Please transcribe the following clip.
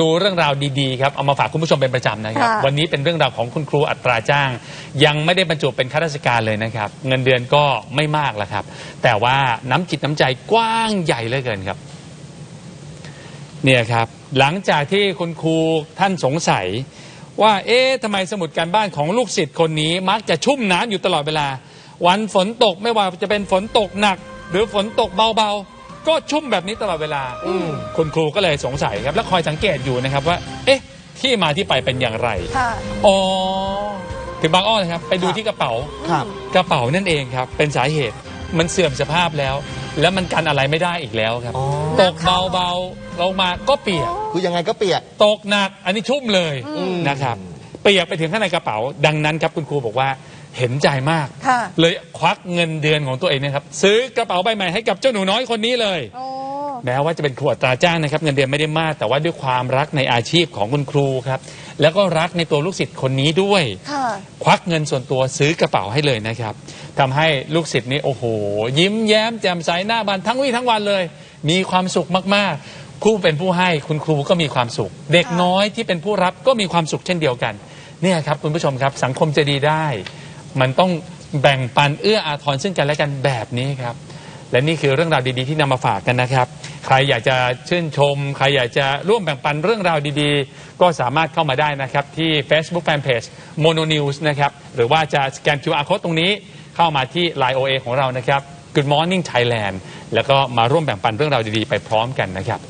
ดูเรื่องราวดีๆครับเอามาฝากคุณผู้ชมเป็นประจำนะครับ ค่ะวันนี้เป็นเรื่องราวของคุณครูอัตราจ้าง ยังไม่ได้บรรจุเป็นข้าราชการเลยนะครับ เงินเดือนก็ไม่มากแล้วครับ แต่ว่าน้ำจิตน้ำใจกว้างใหญ่เหลือเกินครับ เนี่ยครับหลังจากที่คุณครูท่านสงสัย ว่าเอ๊ะทำไมสมุดการบ้านของลูกศิษย์คนนี้ มักจะชุ่มน้ำอยู่ตลอดเวลา วันฝนตกไม่ว่าจะเป็นฝนตกหนัก หรือฝนตกเบาๆ ก็ชุ่มแบบนี้ตลอดเวลาคุณครูก็เลยสงสัยครับ และคอยสังเกตอยู่นะครับว่า เอ๊ะ ที่มาที่ไปเป็นอย่างไรค่ะ อ๋อถึงบางอ้อนะครับ ไปดูที่กระเป๋าครับ กระเป๋านั่นเองครับ เป็นสาเหตุมันเสื่อมสภาพแล้ว แล้วมันกันอะไรไม่ได้อีกแล้วครับ อ๋อ ตกเบาๆลงมาก็เปียก คือยังไงก็เปียก ตกหนักอันนี้ชุ่มเลยอืมนะครับ เปียกไปถึงข้างในกระเป๋า ดังนั้นครับคุณครูบอกว่า เห็นใจมาก ค่ะ เลยควักเงินเดือนของตัวเองเนะครับซื้อกระเป๋าใบใหม่ให้กับเจ้าหนูน้อยคนนี้เลย โอ้ แม้ว่าจะเป็นครูอัตราจ้างนะครับเงินเดือนไม่ได้มาก แต่ว่าด้วยความรักในอาชีพของคุณครูครับ แล้วก็รักในตัวลูกศิษย์คนนี้ด้วย ค่ะ ควักเงินส่วนตัวซื้อกระเป๋าให้เลยนะครับทำให้ลูกศิษย์นี่โอ้โห ยิ้มแย้มแจ่มใสหน้าบานทั้งวี่ทั้งวันเลย มีความสุขมากๆ ครูเป็นผู้ให้คุณครูก็มีความสุข เด็กน้อยที่เป็นผู้รับก็มีความสุขเช่นเดียวกัน เนี่ยครับคุณผู้ชมครับสังคมจะดีได้ มันต้องแบ่งปันเอื้ออาทรซึ่งกันและกันแบบนี้ครับ และนี่คือเรื่องราวดีๆที่นำมาฝากกันนะครับ ใครอยากจะชื่นชม ใครอยากจะร่วมแบ่งปันเรื่องราวดีๆ ก็สามารถเข้ามาได้นะครับที่ Facebook Fanpage Mono News นะครับหรือว่าจะสแกน QR Code ตรงนี้เข้ามาที่ Line OA ของเรานะครับ Good Morning Thailand แล้วก็มาร่วมแบ่งปันเรื่องราวดีๆ ไปพร้อมกันนะครับ